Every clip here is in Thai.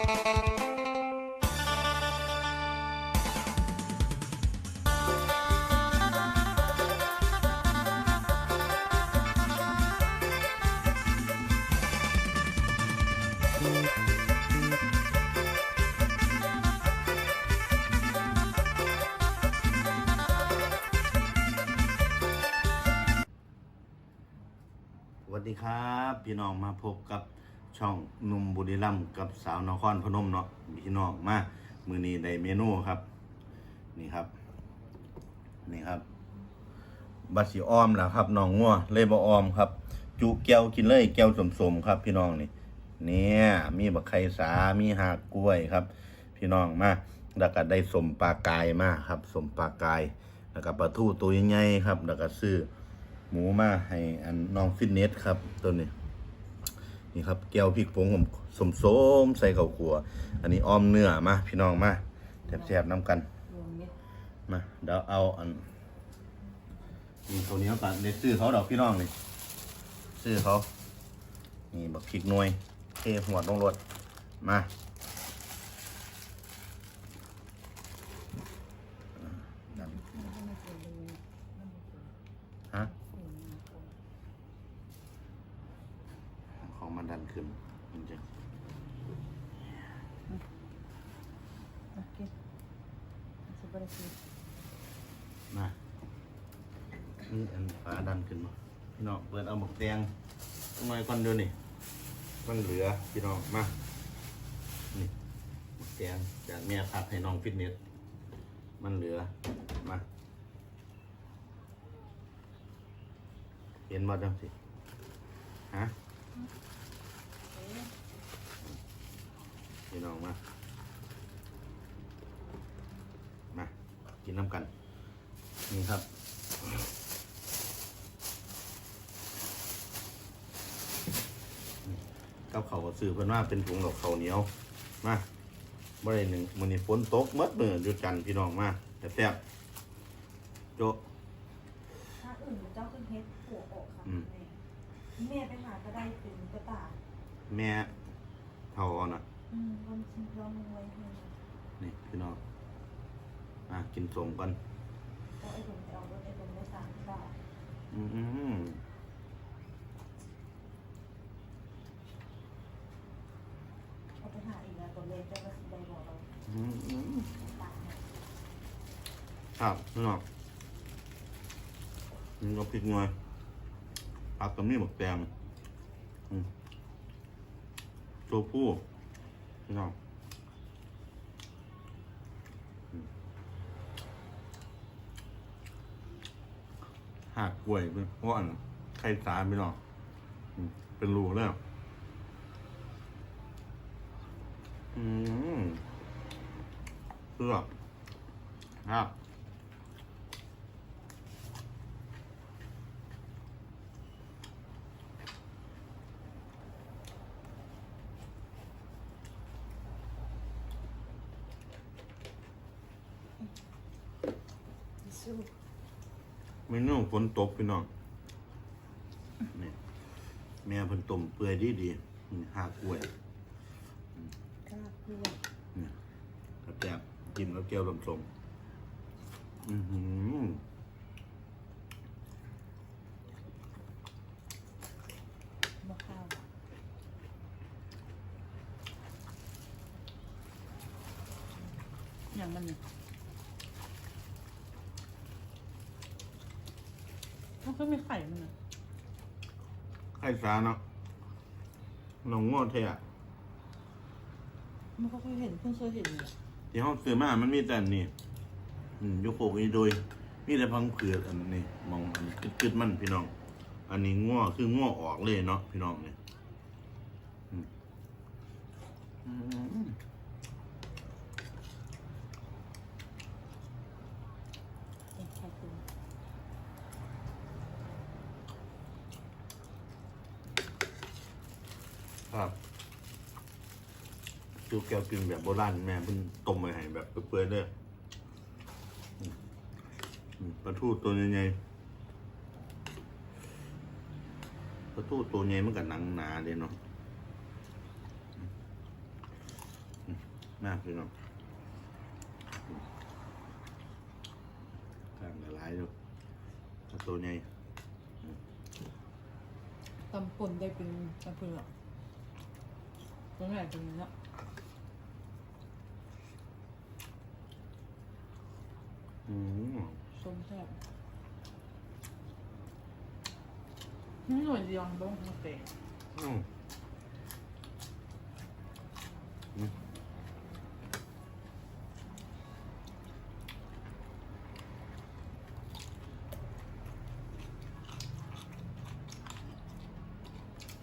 สวัสดีครับ พี่น้องมาพบกับ ช่องหนุ่มบุรีรัมย์กับสาวนครพนมเนาะพี่น้องมามือนี้ได้เมนูครับ นี่ครับ นี่ครับบัตสีออมแล้วครับน้องงัวเลยบออมครับ จุแก้วกินเลยแก้วสมๆครับ พี่น้องนี่เนี่ยมีบักไข่สา มีหากกล้วยครับ พี่น้องมาแล้วก็ได้สมปลากายมาครับสมปลากายแล้วก็ปลาทูตัวใหญ่ๆครับ แล้วก็ซื้อหมูมาให้อันน้องฟิตเนสครับตัวนี้ นี่ครับแก้วพริกผงผมสมโสมใส่ข้าวขัว อันนี้อ้อมเนื้อมาพี่น้องมาแซ่บๆน้ำกันมาเดี๋ยวเอาอันนี่ตัวนี้ก่อนเดี๋ยวซื้อเขาดอกพี่น้องเลยซื้อเขานี่บักพริกหน่วยเทหัวลงรถมาดันฮะของมันดันขึ้นจริง โอเคสุบารี ๆ มานี่อันฝาดันขึ้นมาพี่น้องเปิดเอาหมกแดงทำไมก่อนเดียวนี่มันเหลือพี่น้องมานี่หมกแดงจากเมียพัดให้น้องฟิตเนสมันเหลือมาเห็นบ่จังสิฮะพี่น้องมา กินน้ำกัน นี่ครับ กับเขาวก็ซื้อเพิ่นว่าเป็นถุงดอกเขาวเหนียว มาบ่ได้หนึ่งมื้อนี้ฝนตกหมดมื้อหยุดกันพี่น้องมาแซ่บๆโจะถ้าอื่นเจ้าขึ้นเฮ็ดหัวออกค่ะอืมแม่ไปหาก็ได้เป็นกระต่ายแม่เท่าอ่อนอะ อืมวันชิมลองไว้ให้นี่พี่น้อง อะกินสมกันก็ไอ้ผมไปเอารถไอ้ผมได้สามบาทอืมเอาไปหาอีกแล้วตัวเล็กเจ้าก็สิได้บอกเราอืมอืมตายเนี่ยครับพี่น้องนี่ก็พริกงวยผักกับนี่หมกแตงอืมตัวผู้พี่น้องอืม หักกล้วยเป็นเพราะอันไข่สารพี่น้องอืมเป็นรูแล้วอืมเพื่อครับสู้ เมนูฝนตกพี่น้องนี่แม่เพิ่นต้มเปื่อยดีดีๆนี่หากกล้วยกล้าเพื่อนนี่กระแจบกินแล้วแก้วลมสมอือหือ มาข้าวอย่างมันเนี่ยมันก็มีไข่มันนะ ษาเนาะน้องง้อเทอะมันก็เคยเห็นเพิ่งเคยเห็นเลยที่ห้องซื้อมามันมีแต่นี่อืมยกโคกนี่โดย มีแต่พังเผือกอันนี้มองอันกึดๆมันพี่น้อง อันนี้ง้อคือง้อออกเลยเนาะพี่น้องเนี่ยอืมอืม เอ็นไข่ตุ้ม ครับ จูแก้วกินแบบโบราณแม่เพิ่นต้มไว้ให้แบบเปื่อยๆเด้อปลาทูตัวใหญ่ๆปลาทูตัวใหญ่มันกับหนังหนาเด้เนาะมากพี่น้องกลางหลายๆอยู่ถ้าตัวใหญ่ตำปนได้เป็นตำเผือตัวไหนเป็นเนาะ อืมส้มแซ่บนี่หน่วยเดียวบ้างโอเคอืมอืม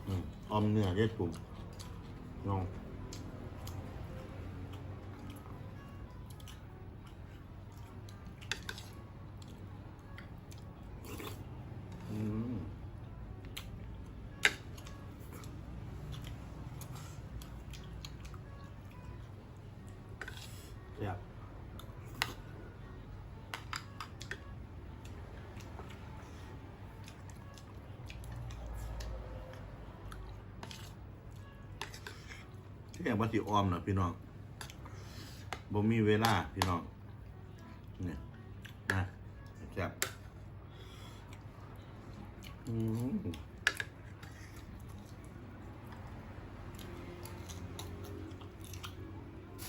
อืมอมเนื้อเด็ดปุ่มลอง แซ่บแค่ว่าสิออมนะพี่น้องบ่มีเวลาพี่น้องเนี่ยนะแซ่บอืม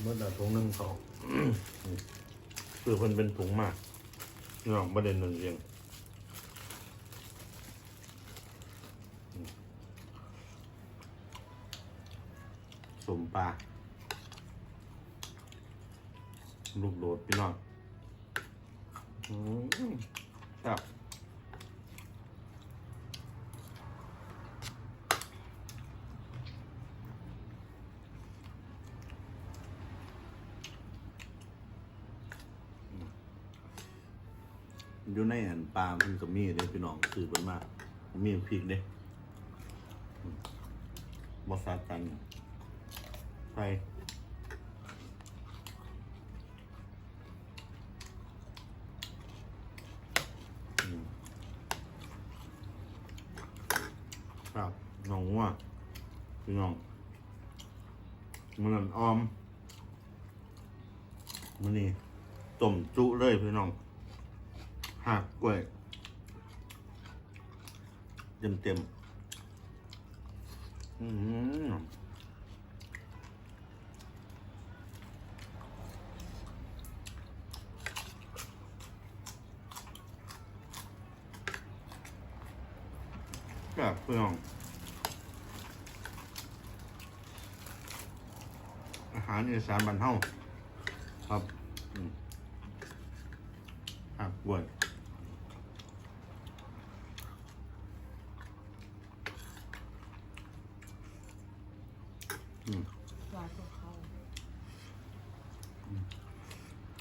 เมื่อแต่ถุงหนึ่งสอง คือเพิ่นเป็นถุงมากนี่น้องประเด็นหนึ่งเองสมปลาลูกโดดพี่น้องอืมครับ อยู่ในอันปลาเพิ่นก็มีเด้พี่น้องซื้อเพิ่นมามีพริกเด้บ่สากันใส่อืมครับน้องว่าพี่น้องมันนั่นออมมันนี่ต้มจุเลยพี่น้อง หักกล้วย เต็มเต็มอืมแบบเพื่อนอาหารอีสานบ้านเฮาครับอืมหักกล้วย อืม ลาย ตัวเขา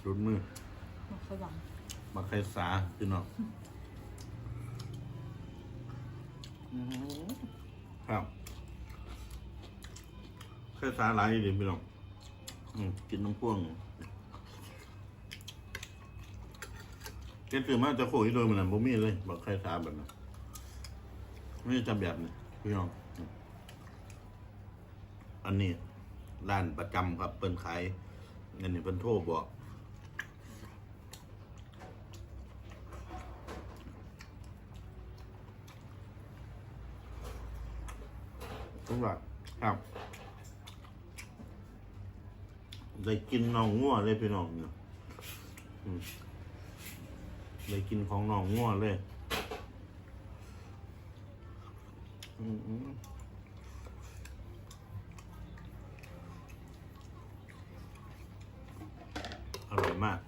รุดมือมันขยมาใครสาพี่น้องครับใครสาหลายดีพี่น้องอืมกินน้ำพ่วงเก็บถือมาจะโคอีโดยมันนั่นบ่มีเลยบอกใครสาแบบนั้นไม่ได้จำแบบนี้พี่น้องอืมอันนี้ ร้านประจำครับเปิ้นขายเงินนี่เปิ้นโทรบอกทุกอย่างครับได้กินน้องงัวเลยพี่น้องเนี่ยได้กินของน้องงัวเลย อืมอืมอ ร่อยมาก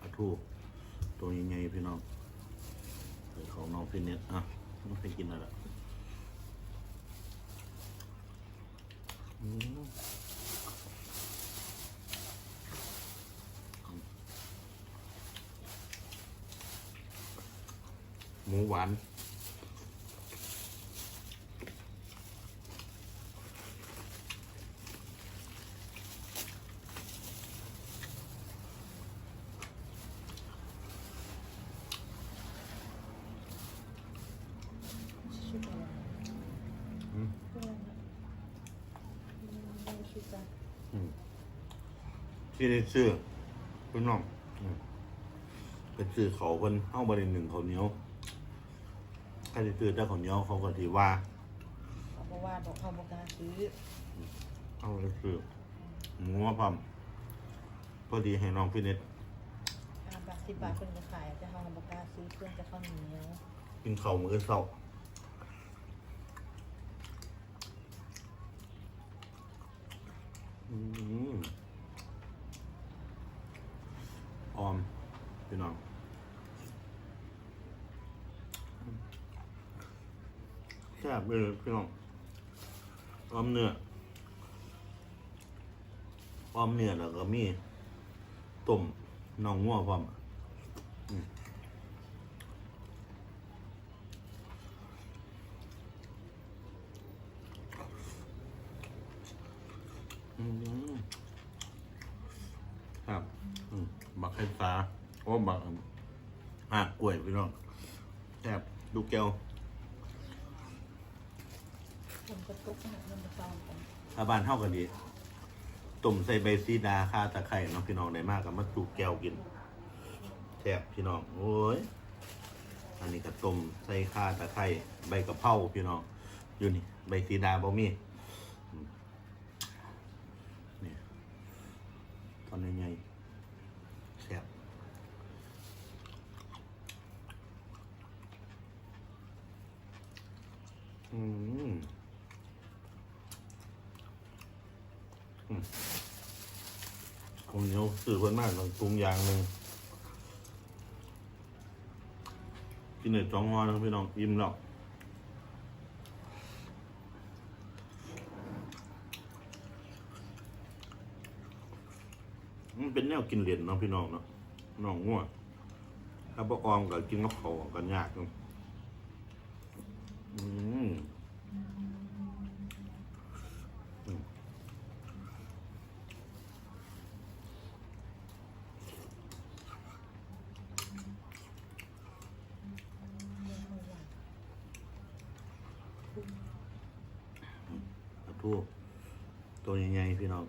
ปลาทูตัวใหญ่ๆพี่น้องเของน้องพี่เน็ตอะต้องไปกินอะไรหมูหวาน คื อกันอืมที่ได้ซื้อพี่น้องอืมเป็นซื้อเขาเพิ่นเฮาบ่ได้หนึ่งเขาวเหนียวใครได้ซื้อแต่เขาวเหนียวเขาก็สิว่าเขาบอกว่าบอกเขาบอกกล้ารซื้อเอาไปซื้อหมูมาพร้อมพอดีให้น้องพี่เน็ตห้าบาทสิบบาทคนจะขายแต่เขาบอกกล้ารซื้อเครื่องจะข้าวเหนียวกินข้าวมื้อเช้า อืมอมพี่น้องแซ่บเลยพี่น้องออมเนื้อออมเนื้อแล้วก็มีต้มน่องงัวพร้อมอืมอืม ครับมบักไข่ปลาโอ้บักอะกล้วยพี่น้องแซ่บดูแก้วคนก็ตกขนาดนั้นมาตอมกันถ้าบานเท่ากันดีต้มใส่ใบซีดาคาตะไคร่เน้องพี่น้องได้มากกับมาจุกแก้วกินแซ่บพี่น้องโอ้ยอันนี้ก็ต้มใส่คาตะไคร่ใบกะเพราพี่น้องอยู่นี่ใบซีดาบ่มีอืมนี่ตอนนี้ไงแซ่บอืม ข้าวเหนียวสื่อเพิ่นมากต้องปรุงอย่างหนึ่งกินเน็ตสองงอนะพี่น้องอิ่มแล้วมันเป็นแนวกินเหรียญเนาะพี่น้องเนาะน้องง่วงถ้าบ่ออมก็กินกับเขากันยากเนาะอืม ปลาทูตัวใหญ่ๆพี่น้อง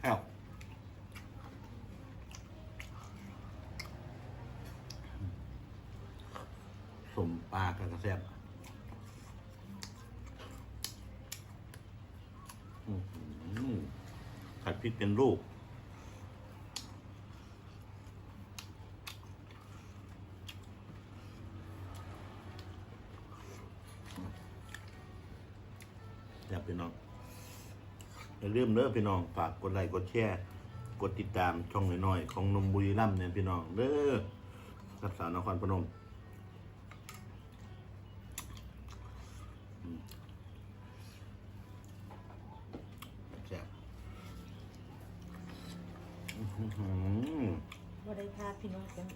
แห้วสมปลากระแซบอือหือผัดพริกเป็นลูก ลืมเด้อพี่น้องฝากกดไลค์กดแชร์กดติดตามช่องน้อยๆของนมบุรีรัมย์เนี่ยพี่น้องเด้อกับสาวนครพนมอืมแซ่บอื้อหือว่าได้พาพี่น้องกัน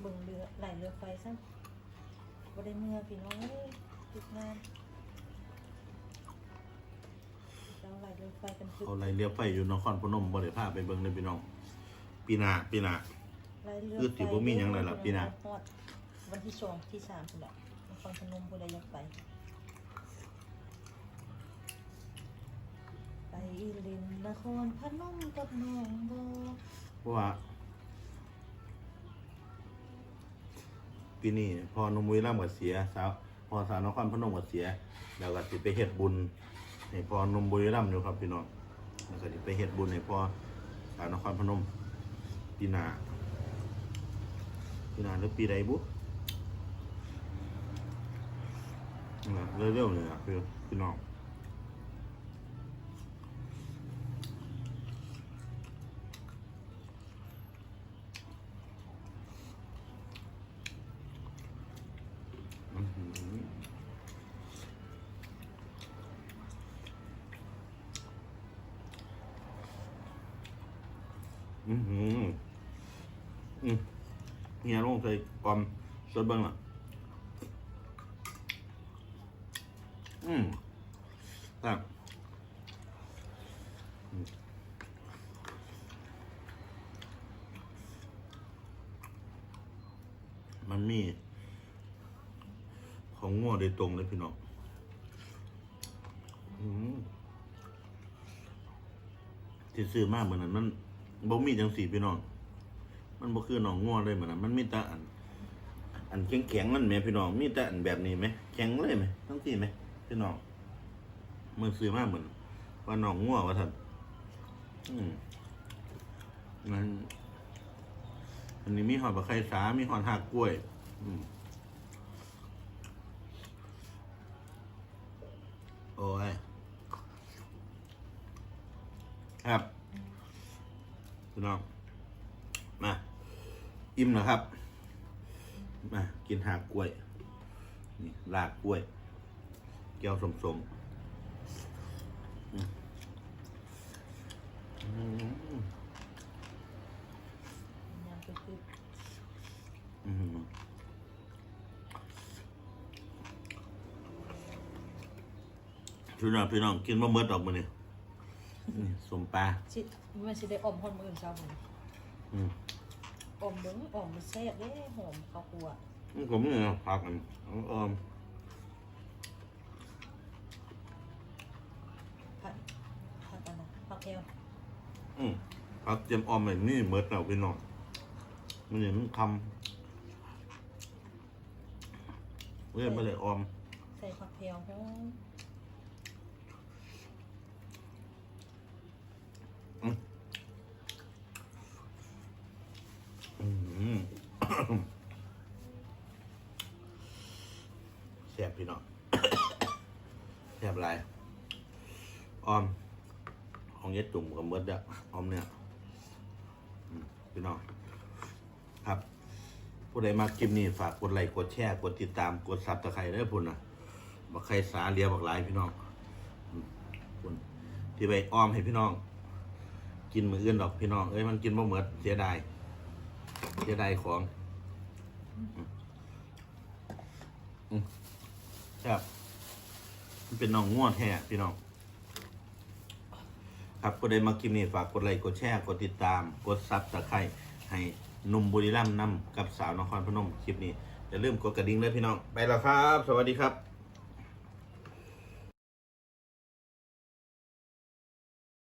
เบิ่งเรือไหลเรือไฟซะว่าได้เมื่อพี่น้องเอ้ยติดงาน ไหลเรือไฟกันสุดเอาไรเลี้ยวไปอยู่นครพนมบ่ได้พาไปเบิ่งเลยพี่น้อง ปีหน้าปีหน้า ไหลเรือคือสิบ่มีหยังเลยล่ะพี่นะฮอดวันที่สองที่สามพุ่นละนครพนมผู้ใดอยากไป ไปเลินนครพนมกับน้องบ่เพราะว่าปีนี้พอหนมบุรีรัมย์ก็เสียสาวพอสาวนครพนมก็เสียแล้วก็สิไปเฮ็ดบุญ ให้พอหนมบุรีรัมย์อยู่ครับพี่น้องแล้วก็สิไปเฮ็ดบุญให้พอสาวนครพนมปีหน้าปีหน้าหรือปีใดบุเร็วๆเลยอะพี่พี่น้องอื้อหืออือหืออืมเนี่ยลงใส่กลอมสด เบิ้งล่ะอืมครับมันมี ของง้อโดยตรงเลยพี่น้องอืมที่ซื้อมากเหมือนนั้น มันบ่มีจังสีพี่น้อง มันบ่คือหนองง้อเลยเหมือนนั้น มันมีแต่อัน อันแข็งแข็งๆนั่นไหมพี่น้อง มีแต่อันแบบนี้ไหมแข็งเลยไหมทั้งที่ไหมพี่น้องมันซื้อมากเหมือนว่าหนองง้อว่าท่านอืมมันอันนี้มีหอดบะไข่สา มีหอดหักกล้วย อืมโอ้ย ครับพี่น้องมา อิ่มแล้วครับ มากินหากกล้วย นี่ลากกล้วย แก้วสมสมอืมพี่น้องพี่น้องกินมะเมิดออกมาเนี่ยสมปลาสิมันสิได้อมฮอนมืออื่นเช้ามื้ออืม อมเบิ่งอมมันแซ่บเด้หอมข้าวคั่วผมเนี่ยผักอันเอมผัดผัดอันน่ะผักแอวอืมผักเจียมออมแบบนี้เมิดเราพี่น้องมันอย่างมันคำเรียไม่เลยออม ใส่ผักแพรวหอม อืม แซ่บพี่น้อง แซ่บหลายออม ของเย็ดตุ่มกับเมิดอะออมเนี่ยพี่น้องครับ ผู้ใดมาคลิปนี้ฝากกดไลค์กดแชร์กดติดตามกดซับตะไคร้เด้พุ่นนะบักไข่สาเลียบักหลายพี่น้องพุ่นที่ไปอ้อมให้พี่น้อง กินมืออื่นดอกพี่น้องเอ้ยมันกินบ่เหมือดเสียดายเสียดายของอืมครับมันเป็นน้องง่วแท้พี่น้อง ครับก็ได้มาคลิปนี้ฝากกดไลค์กดแชร์กดติดตาม กดซับตะไคร้ให้หนุ่มบุรีรัมย์นำกับสาวนครพนมคลิปนี้อย่าลืมกดกระดิ่งเลยพี่น้องไปแล้วครับ สวัสดีครับ